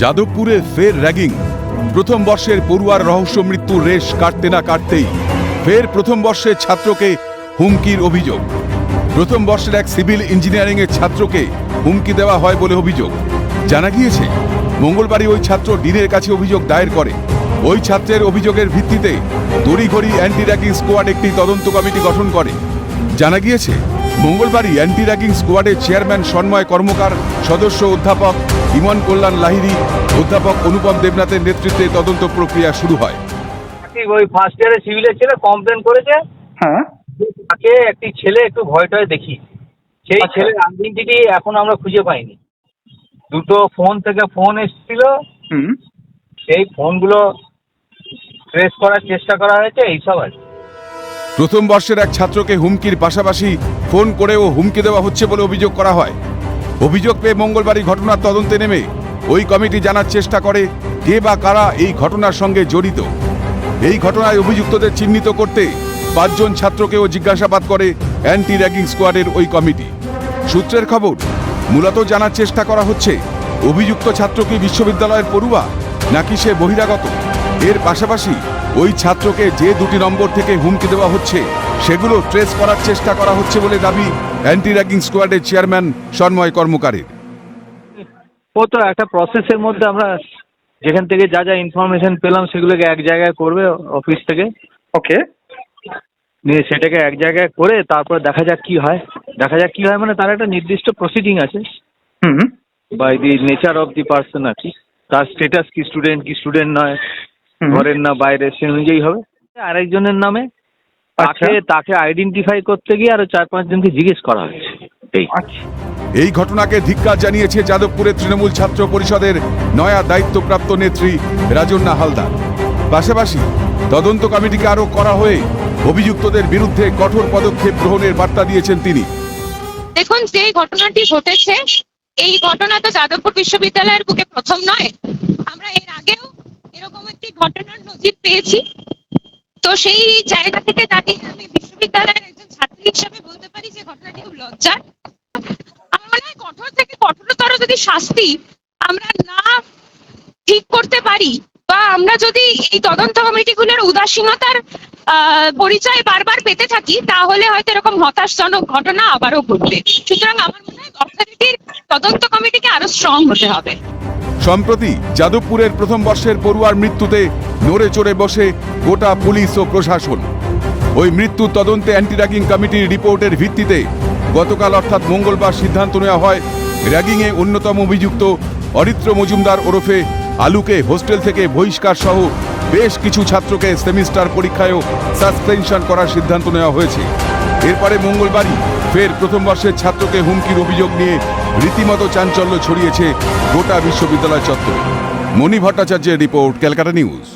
যাদবপুরে ফের র্যাগিং। প্রথম বর্ষের পড়ুয়ার রহস্য মৃত্যুর রেশ কাটতে না কাটতেই ফের প্রথম বর্ষের ছাত্রকে হুমকির অভিযোগ। প্রথম বর্ষের এক সিভিল ইঞ্জিনিয়ারিং এর ছাত্রকে হুমকি দেওয়া হয় বলে অভিযোগ। জানা গিয়েছে, মঙ্গলবারই ওই ছাত্র ডিনের কাছে অভিযোগ দায়ের করে। ওই ছাত্রের অভিযোগের ভিত্তিতে তড়িঘড়ি অ্যান্টি র্যাগিং স্কোয়াড একটি তদন্ত কমিটি গঠন করে। জানা গিয়েছে মঙ্গলবারই অ্যান্টি র্যাগিং স্কোয়াডের চেয়ারম্যান সন্ময় কর্মকার সদস্য অধ্যাপক ইমন কল্যাণ লাহিরি অধ্যাপক অনুপম দেবনাথের নেতৃত্বে তদন্ত প্রক্রিয়া শুরু হয়। ঠিক ওই ফার্স্ট ইয়ারে সিভিলের ছেলে কমপ্লেন করেছে। হ্যাঁ। তাকে একটি ছেলে একটু ভয় টয় দেখি। সেই। ছেলের আইডেন্টিটি এখন আমরা খুঁজে পাইনি। দুটো ফোন থেকে ফোন এসেছিল। হুম। সেই ফোনগুলো ট্রেস করার চেষ্টা করা হয়েছে এইসব আর প্রথম বর্ষের এক ছাত্রকে হুমকির পাশাপাশি ফোন করেও হুমকি দেওয়া হচ্ছে বলে অভিযোগ করা হয়। অভিযোগ পেয়ে মঙ্গলবারই ঘটনার তদন্তে নেমে ওই কমিটি জানার চেষ্টা করে কে বা কারা এই ঘটনার সঙ্গে জড়িত। এই ঘটনায় অভিযুক্তদের চিহ্নিত করতে পাঁচজন ছাত্রকেও জিজ্ঞাসাবাদ করে অ্যান্টি র্যাগিং স্কোয়াডের ওই কমিটি। সূত্রের খবর, মূলত জানার চেষ্টা করা হচ্ছে, অভিযুক্ত ছাত্র কি বিশ্ববিদ্যালয়ের পড়ুয়া নাকি সে বহিরাগত? এর পাশাপাশি ওই ছাত্রকে যে দুটি নম্বর থেকে হুমকি দেওয়া হচ্ছে সেগুলো ট্রেস করার চেষ্টা করা হচ্ছে বলে দাবি অ্যান্টি র্যাগিং স্কোয়াডের চেয়ারম্যান সন্ময় কর্মকারের। ও তো একটা প্রসেসের মধ্যে আমরা যেখান থেকে যা যা ইনফরমেশন পেলাম সেগুলোকে এক জায়গায় করবে অফিস থেকে। ওকে নিয়ে সেটাকে এক জায়গায় করে তারপর দেখা যাক কি হয়। দেখা যাক কি হয় মানে তার একটা নির্দিষ্ট প্রসিডিং আছে। হুম। By the nature of the person আর কি। তার স্টেটাস কি স্টুডেন্ট কি স্টুডেন্ট নয়। ঘরের না বাইরে সে অনুযায়ী হবে। আরেকজনের নামে তাকে আচ্ছা। তাকে আইডেন্টিফাই করতে গিয়ে আরও চার পাঁচজনকে জিজ্ঞেস করা হয়েছে। এই। আচ্ছা। ঘটনাকে ধিক্কার জানিয়েছে যাদবপুরের তৃণমূল ছাত্র পরিষদের নয়া দায়িত্বপ্রাপ্ত নেত্রী রাজন্না হালদার। পাশাপাশি তদন্ত কমিটিকে আরও করা হয়ে অভিযুক্তদের বিরুদ্ধে কঠোর পদক্ষেপ গ্রহণের বার্তা দিয়েছেন তিনি। দেখুন যে ঘটনাটি ঘটেছে এই ঘটনা তো যাদবপুর বিশ্ববিদ্যালয়ের বুকে প্রথম নয়। আমরা এর আগেও নজির পেয়েছি। তো সেই জায়গা থেকে দাঁড়িয়ে আমি বিশ্ববিদ্যালয়ের একজন ছাত্রী হিসেবে বলতে পারি যে ঘটনাটি খুব লজ্জার। আমার মনে হয় কঠোর থেকে কঠোরতর যদি শাস্তি আমরা না ঠিক করতে পারি বা আমরা যদি এই তদন্ত কমিটিগুলোর উদাসীনতার পরিচয় বারবার পেতে থাকি, তাহলে হয়তো এরকম হতাশজনক ঘটনা আবারও ঘটবে। সুতরাং আমার মনে হয় অথরিটির তদন্ত কমিটিকে আরও স্ট্রং হতে হবে। সম্প্রতি যাদবপুরের প্রথম বর্ষের পড়ুয়ার মৃত্যুতে নড়ে চড়ে বসে গোটা পুলিশ ও প্রশাসন। ওই মৃত্যুর তদন্তে অ্যান্টি র্যাগিং কমিটির রিপোর্টের ভিত্তিতে গতকাল অর্থাৎ মঙ্গলবার সিদ্ধান্ত নেওয়া হয় র্যাগিংয়ে অন্যতম অভিযুক্ত অরিত্র মজুমদার ওরফে আলুকে হোস্টেল থেকে বহিষ্কার সহ বেশ কিছু ছাত্রকে সেমিস্টার পরীক্ষায়ও সাসপেনশন করার সিদ্ধান্ত নেওয়া হয়েছে। এরপরে মঙ্গলবারই ফের প্রথম বর্ষের ছাত্রকে হুমকির অভিযোগ নিয়ে রীতিমতো চাঞ্চল্য ছড়িয়েছে গোটা বিশ্ববিদ্যালয় চত্বরে। মণি ভট্টাচার্যের রিপোর্ট ক্যালকাটা নিউজ।